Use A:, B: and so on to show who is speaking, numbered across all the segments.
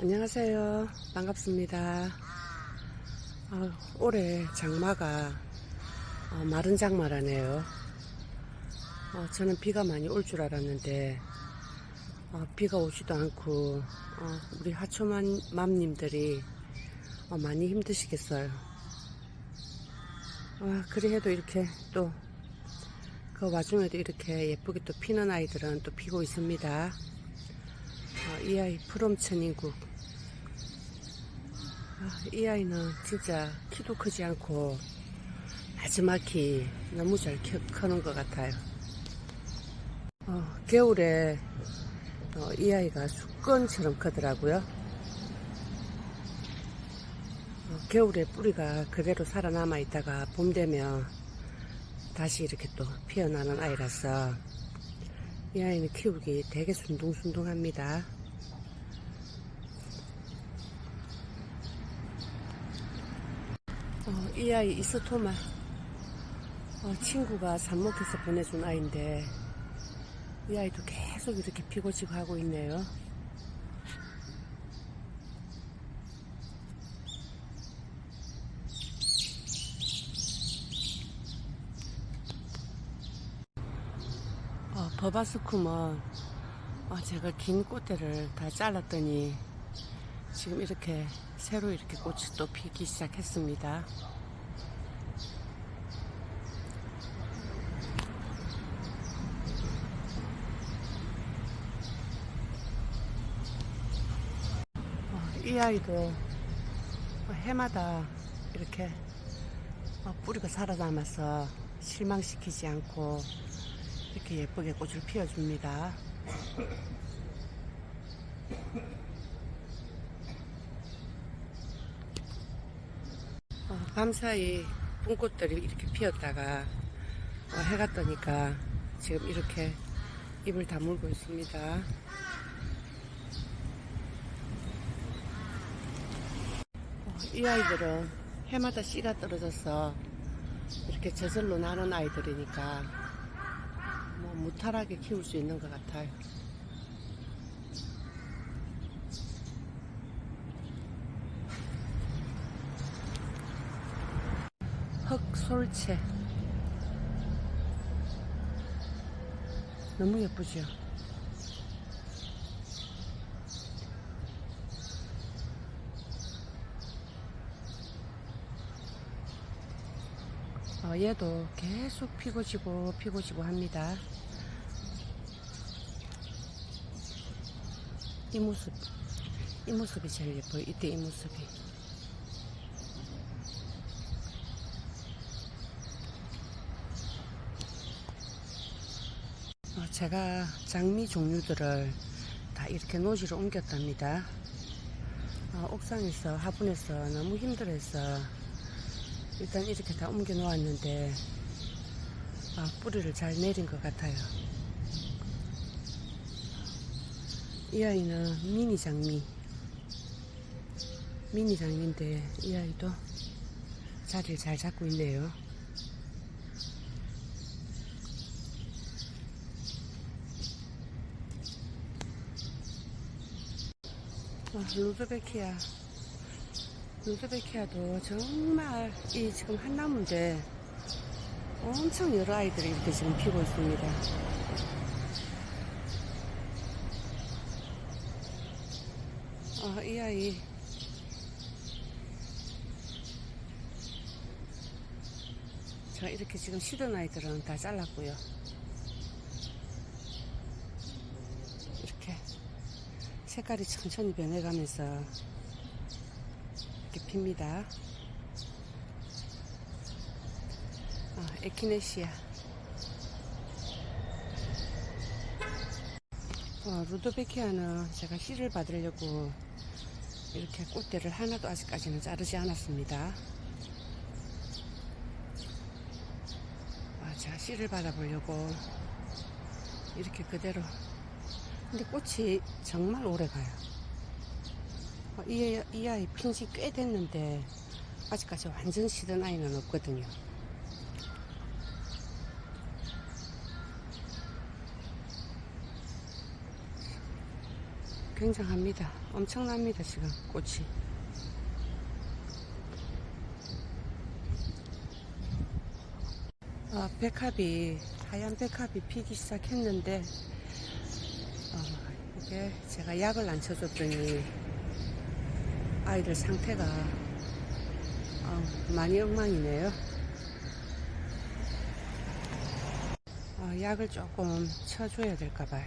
A: 안녕하세요. 반갑습니다. 어, 올해 장마가 어, 마른 장마라네요. 어, 저는 비가 많이 올 줄 알았는데 어, 비가 오지도 않고 어, 우리 하초만 맘님들이 어, 많이 힘드시겠어요. 아, 그래도 이렇게 또 그 와중에도 이렇게 예쁘게 또 피는 아이들은 또 피고 있습니다. 어, 이 아이 프롬 천인국 아, 이 아이는 진짜 키도 크지 않고 마지막히 너무 잘 키, 크는 것 같아요. 어, 겨울에 어, 이 아이가 수건처럼 크더라고요. 어, 겨울에 뿌리가 그대로 살아남아 있다가 봄 되면 다시 이렇게 또 피어나는 아이라서 이 아이는 키우기 되게 순둥순둥합니다. 어, 이 아이 이스토마 어, 친구가 삽목해서 보내준 아이인데 이 아이도 계속 이렇게 피고 지고 하고 있네요. 어, 버바스쿰은 어, 제가 긴 꽃대를 다 잘랐더니 지금 이렇게 새로 이렇게 꽃이 또 피기 시작했습니다. 어, 이 아이도 해마다 이렇게 어, 뿌리가 살아남아서 실망시키지 않고 이렇게 예쁘게 꽃을 피워줍니다. 어, 밤사이 봄꽃들이 이렇게 피었다가 어, 해가 떠니까 지금 이렇게 입을 다물고 있습니다. 어, 이 아이들은 해마다 씨가 떨어져서 이렇게 저절로 나는 아이들이니까 뭐 무탈하게 키울 수 있는 것 같아요. 흑솔채 너무 예쁘죠? 얘도 계속 피고 지고 피고 지고 합니다. 이 모습, 이 모습이 제일 예뻐요. 이때 이 모습이. 어, 제가 장미 종류들을 다 이렇게 노지로 옮겼답니다. 어, 옥상에서 화분에서 너무 힘들어서 일단 이렇게 다 옮겨 놓았는데 아, 뿌리를 잘 내린 것 같아요. 이 아이는 미니 장미 미니 장미인데 이 아이도 자리를 잘 잡고 있네요. 아, 루드베키아 루드베키아도 정말 이 지금 한 나무인데 엄청 여러 아이들이 이렇게 지금 피고 있습니다. 아, 이 아이 제가 이렇게 지금 시든 아이들은 다 잘랐고요. 이렇게 색깔이 천천히 변해가면서 핍니다. 아, 에키네시아. 어, 루도베키아는 제가 씨를 받으려고 이렇게 꽃대를 하나도 아직까지는 자르지 않았습니다. 아, 제가 씨를 받아보려고 이렇게 그대로. 근데 꽃이 정말 오래 가요. 어, 이, 이 아이 핀지 꽤 됐는데 아직까지 완전 시든 아이는 없거든요. 굉장합니다. 엄청납니다, 지금 꽃이. 어, 백합이, 하얀 백합이 피기 시작했는데, 어, 이게 제가 약을 안 쳐줬더니, 아이들 상태가 어, 많이 엉망이네요. 어, 약을 조금 쳐줘야 될까봐요.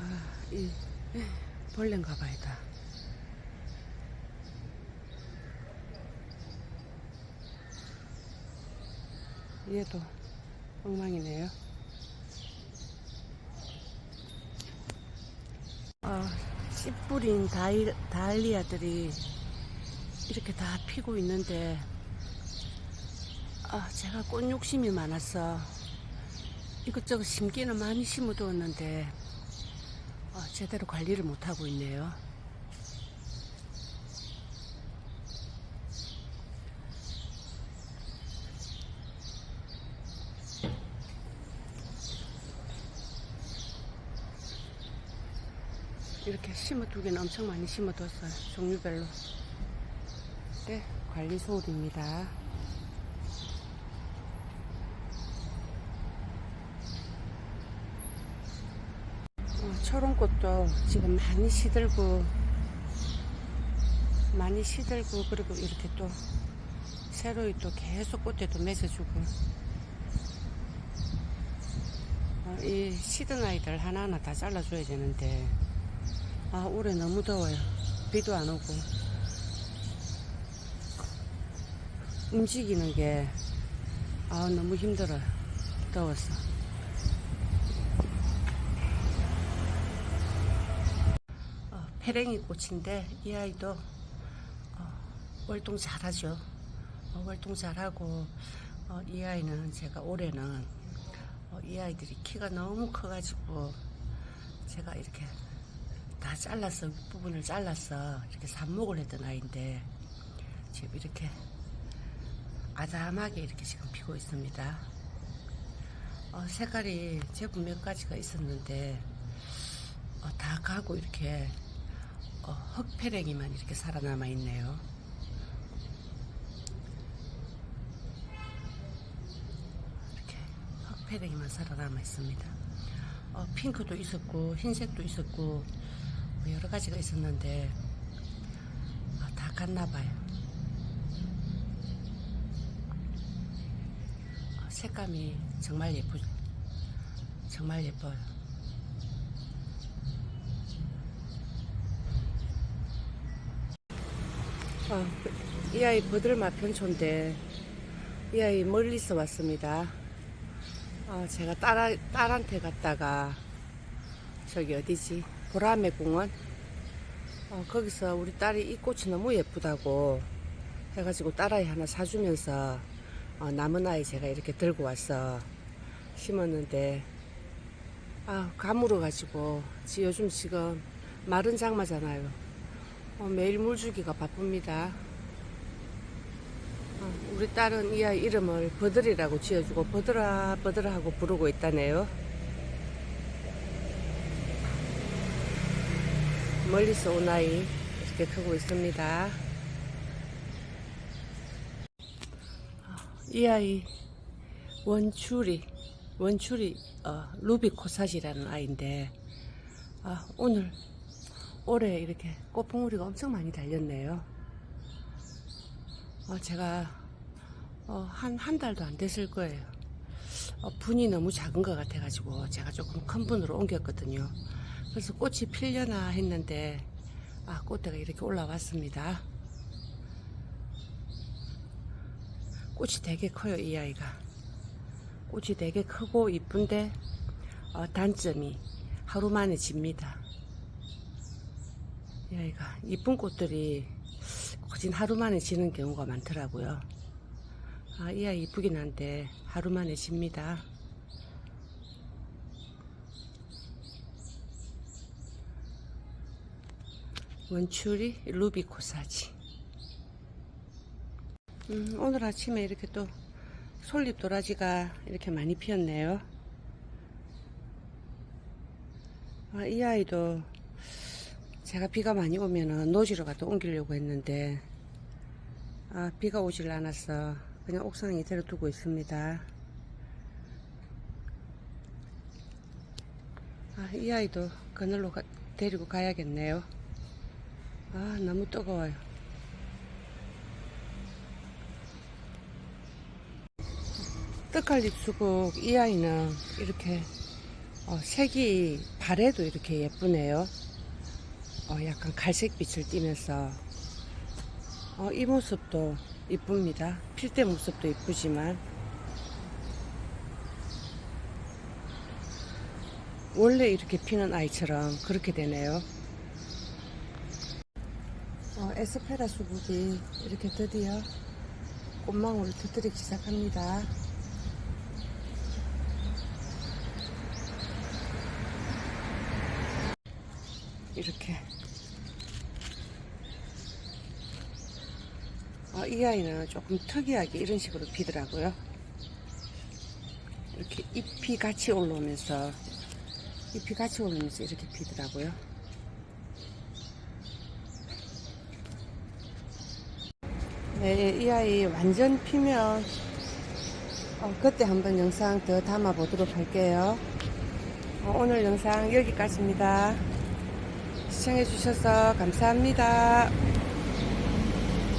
A: 아, 이 벌레인가 봐요, 다. 얘도 엉망이네요. 어, 씨 뿌린 다이, 다알리아들이 이렇게 다 피고 있는데, 아, 제가 꽃 욕심이 많아서 이것저것 심기는 많이 심어두었는데, 어, 제대로 관리를 못하고 있네요. 이렇게 심어두기는 엄청 많이 심어뒀어요. 종류별로. 네, 관리 소울입니다. 어, 초롱꽃도 지금 많이 시들고, 많이 시들고, 그리고 이렇게 또 새로이 또 계속 꽃에도 맺어주고, 어, 이 시든 아이들 하나하나 다 잘라줘야 되는데, 아, 올해 너무 더워요. 비도 안 오고. 움직이는 게, 아, 너무 힘들어요. 더워서. 어, 페랭이 꽃인데, 이 아이도, 어, 월동 잘하죠. 어, 월동 잘하고, 어, 이 아이는 제가 올해는, 어, 이 아이들이 키가 너무 커가지고, 제가 이렇게 다 잘라서 윗부분을 잘라서 이렇게 삽목을 했던 아이인데 지금 이렇게 아담하게 이렇게 지금 피고 있습니다. 어, 색깔이 제법 몇 가지가 있었는데 어, 다 가고 이렇게 어, 흑패랭이만 이렇게 살아남아 있네요. 이렇게 흑패랭이만 살아남아 있습니다. 어, 핑크도 있었고 흰색도 있었고 뭐 여러 가지가 있었는데 아, 다 갔나 봐요. 어, 색감이 정말 예쁘 정말 예뻐요. 어, 이 아이 버들마 편초인데 이 아이 멀리서 왔습니다. 어, 제가 딸, 딸한테 갔다가 저기 어디지 보라매 공원? 어, 거기서 우리 딸이 이 꽃이 너무 예쁘다고 해가지고 딸아이 하나 사주면서 어, 남은 아이 제가 이렇게 들고 와서 심었는데 아 가물어 가지고 지 요즘 지금 마른 장마잖아요. 어, 매일 물 주기가 바쁩니다. 어, 우리 딸은 이 아이 이름을 버들이라고 지어주고 버들아 버들아 하고 부르고 있다네요. 멀리서 온 아이 이렇게 크고 있습니다. 이 아이 원추리 원추리 어, 루비 코사지라는 아이인데 아, 오늘 올해 이렇게 꽃봉우리가 엄청 많이 달렸네요. 어, 제가 어, 한, 한 달도 안 됐을 거예요. 어, 분이 너무 작은 것 같아가지고 제가 조금 큰 분으로 옮겼거든요. 그래서 꽃이 필려나 했는데 아, 꽃대가 이렇게 올라왔습니다. 꽃이 되게 커요, 이 아이가. 꽃이 되게 크고 이쁜데 어, 단점이 하루 만에 집니다. 이 아이가 이쁜 꽃들이 거진 하루 만에 지는 경우가 많더라고요. 아, 이 아이 이쁘긴 한데 하루 만에 집니다. 원추리 루비코사지. 음, 오늘 아침에 이렇게 또 솔잎 도라지가 이렇게 많이 피었네요. 아, 아, 이 아이도 제가 비가 많이 오면은 노지로 갖다 옮기려고 했는데 아, 비가 오질 않아서 그냥 옥상에 데려두고 있습니다. 아, 이 아이도 그늘로 가- 데리고 가야겠네요. 아, 너무 뜨거워요. 떡갈릭 수국 이 아이는 이렇게 어, 색이 발에도 이렇게 예쁘네요. 어, 약간 갈색빛을 띠면서 어, 이 모습도 이쁩니다. 필 때 모습도 이쁘지만 원래 이렇게 피는 아이처럼 그렇게 되네요. 어, 에스페라 수국이 이렇게 드디어 꽃망울을 터뜨리기 시작합니다. 이렇게 어, 이 아이는 조금 특이하게 이런 식으로 피더라고요. 이렇게 잎이 같이 올라오면서 잎이 같이 올라오면서 이렇게 피더라고요. 네, 이 아이 완전 피면 어, 그때 한번 영상 더 담아 보도록 할게요. 어, 오늘 영상 여기까지입니다. 시청해 주셔서 감사합니다.